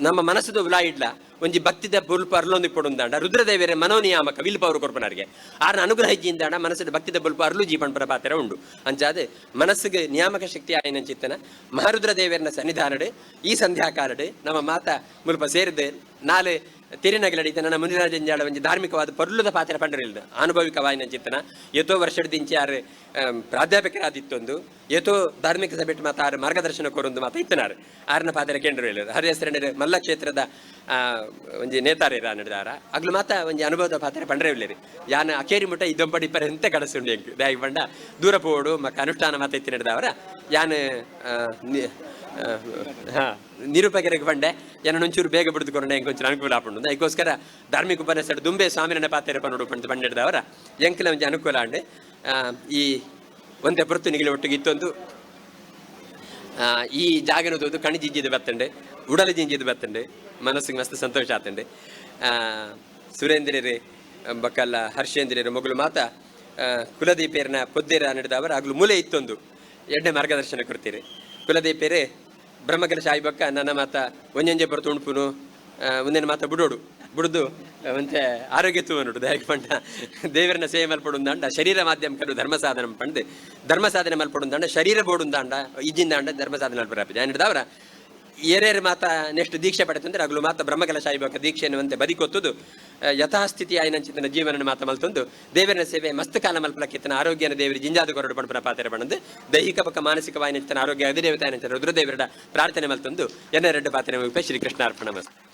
ನಮ್ಮ ಮನಸ್ಸದು ವಿಲಾ ಇಡ್ಲ. ಒಂಜಿ ಭಕ್ತಿದ ಬುಲ್ಪ ಅರ್ಲೊಂದು ಪೊಡುಂದಾಂಡ ರುದ್ರದೇವರ ಮನೋನಿಯಾಮಕ, ವಿಲ್ಪ ಅವರು ಕೊರ್ಪನಾರಿಗೆ ಆರ್ನ ಅನುಗ್ರಹ ಇಜ್ಜಿಂದಾಂಡ ಮನಸ್ಸಿನ ಭಕ್ತಿದ ಬುಲ್ಪ ಅರ್ಲು ಜೀಪನ್ ಪಾತ್ರ ಉಂಡು. ಅಂಚಾದೆ ಮನಸ್ಸಿಗೆ ನಿಯಾಮಕ ಶಕ್ತಿ ಆಯ್ನ ಚಿತ್ತನ. ಮಹಾರುದ್ರ ದೇವರನ ಸನ್ನಿಧಾನಡೆ, ಈ ಸಂಧ್ಯಾಕಾಲಡೆ ನಮ್ಮ ಮಾತ ಮುಲ್ಪ ಸೇರಿದೆ. ನಾಳೆ ತಿರಿನಗಲಡಿತ ನನ್ನ ಮುನಿರಾಜಂಜಾಳ ಒಂಜಿ ಧಾರ್ಮಿಕವಾದ ಪರ್ಲುದ ಪಾತ್ರ ಪಂಡರಿಲ್ದು. ಅನುಭವಿಕವಾಯಿನ ಚಿತ್ತನ. ಎತೋ ವರ್ಷದಿಂಚಿ ಆರು ಪ್ರಾಧ್ಯಾಪಕರಾದಿತ್ತೊಂದು. ಎತೋ ಧಾರ್ಮಿಕ ಸಭೆಟ್ ಮಾತ ಆರು ಮಾರ್ಗದರ್ಶನ ಕೊರೊಂದು ಮಾತ ಇತ್ತನಾರು. ಆರನ ಪಾತ್ರ ಕೇಂದ್ರ ಇಲ್ಲ ಹರ ಮಲ್ಲ ಕ್ಷೇತ್ರದ ಒಂಜಿ ನೇತಾರ ನಡೆದಾರ? ಅಗ್ಲು ಮಾತ ಒಂಜಿ ಅನುಭವದ ಪಾತ್ರ ಪಂಡ್ರೆ ಇಲ್ಲರಿ ಯಾನ ಅಕೇರಿ ಮುಟ್ಟ ಇದೊಂಬಡಿ ಪರ ಎಂತ ಕಡಸುಂಡು ಎಂಕ್ ದಾಯಿ ಬಂಡ ದೂರ ಪೋಡು ಮಕ್ಕ ಅನುಷ್ಠಾನ ಮಾತ ಇತ್ತಿ ನಡೆದವರ? ಯಾನ ನಿರೂಪಕರಿಗೆ ಬಂಡೆ ಏನೋ ಒಂಚೂರು ಬೇಗ ಬಿಡಿದುಕೊಂಡೆ ಹೆಂಗೆ ಒಂಚೂರು ಅನುಕೂಲ ಆಪುಂಡು ಅದಕ್ಕೋಸ್ಕರ ಧಾರ್ಮಿಕ ಉಪನ್ಯಾಸ ದುಂಬೆ ಸ್ವಾಮಿನ ಪಾತ್ರ ಪನ್ನೋಡು ಪಂಡು ಬಂಡಿಡ್ದವರ ಎಂಕಲ ಒಂಜಿ ಅನುಕೂಲ ಅಂಡೆ ಈ ಒಂದೇ ಪೊರ್ತು ನಿಗಿಲು ಒಟ್ಟಿಗೆ ಇತ್ತೊಂದು ಈ ಜಾಗನದೊಂದು ಕಣಿ ಜಿಜಿದ ಬತ್ತಂಡೆ. ಉಡಲು ಜಿಂಜಿದು ಬತ್ತಂಡೆ ಮನಸ್ಸಿಗೆ ಮಸ್ತ್ ಸಂತೋಷ ಆತಂಡೆ. ಸುರೇಂದ್ರರೇ ಬಕ್ಕಲ್ಲ ಹರ್ಷೇಂದ್ರರು ಮಗಳು ಮಾತ ಕುಲದೀಪೇರನ ಪೊದ್ದೇರ ನಡೆದವರು ಆಗ್ಲು ಮೂಲೆ ಇತ್ತೊಂದು. ಎಡ್ಡೆ ಮಾರ್ಗದರ್ಶನ ಕೊಡ್ತೀರಿ. ಕುಲದೀಪೇರೆ, ಬ್ರಹ್ಮಗಲ ಶಾಯಿ ಬಕ್ಕ, ನನ್ನ ಮಾತ, ಒಂಜಂಜೆ ಬರ್ತು ಉಣ್ಪುನು. ಒಂದಿನ ಮಾತ ಬಿಡೋಡು. ಬಿಡುದು ಮುಂಚೆ ಆರೋಗ್ಯ ತೂವನುಡು ದಯಕ್ಕೆ ಪಂಡ. ದೇವರನ್ನ ಸೇವೆ ಮಲ್ಪಡುಂದಾಂಡ ಶರೀರ ಮಾಧ್ಯಮ ಕರು ಧರ್ಮ ಸಾಧನ ಪಂಡೆ ಧರ್ಮ ಸಾಧನೆ ಮಲ್ಪಡುಂದಾಂಡ ಶರೀರ ಬೋಡುಂದಾಂಡ ಇಜ್ಜಿಂದಾಂಡ ಧರ್ಮ ಸಾಧನೆ ಮಲ್ಪರಾಪಿದೆ. ಹಿಡಿದವರ ಏರೇರು ಮಾತ ನೆಕ್ಸ್ಟ್ ದೀಕ್ಷೆ ಪಡೆತಂದ್ರೆ ಅಗಲು ಮಾತ ಬ್ರಹ್ಮಕಲ ಶಾಯಿಬಕ ದೀಕ್ಷೆ ಎನ್ನುವಂತೆ ಬದಿಕೊತ್ತುದು ಯಥಾಸ್ಥಿತಿ ಯಥಾಸ್ಥಿತಿ ಚಿಂತನ ಜೀವನ ಮಾತ ಮಲ್ತೊಂದು ದೇವರನ ಸೇವೆ ಮಸ್ತ್ ಕಾಲ ಕೆತ್ತನ ಆರೋಗ್ಯನ ದೇವರಿ ಜಿಂಜಾದು ಕೊರಡು ಪಣಪನ ಪಾತ್ರ ಪಣದು ದೈಹಿಕ ಪಕ್ಕ ಮಾನಸಿಕ ವಾಯಿನಂಚಿತನ ಆರೋಗ್ಯ ಅಧಿದೇವತೆ ರುದ್ರದೇವರ ಪ್ರಾರ್ಥನೆ ಮಲ್ತೊಂದು ಎನ್ನ ಎರಡು ಪಾತ್ರ ಶ್ರೀ ಕೃಷ್ಣ ಅರ್ಪಣ ಮಸ್ತ್.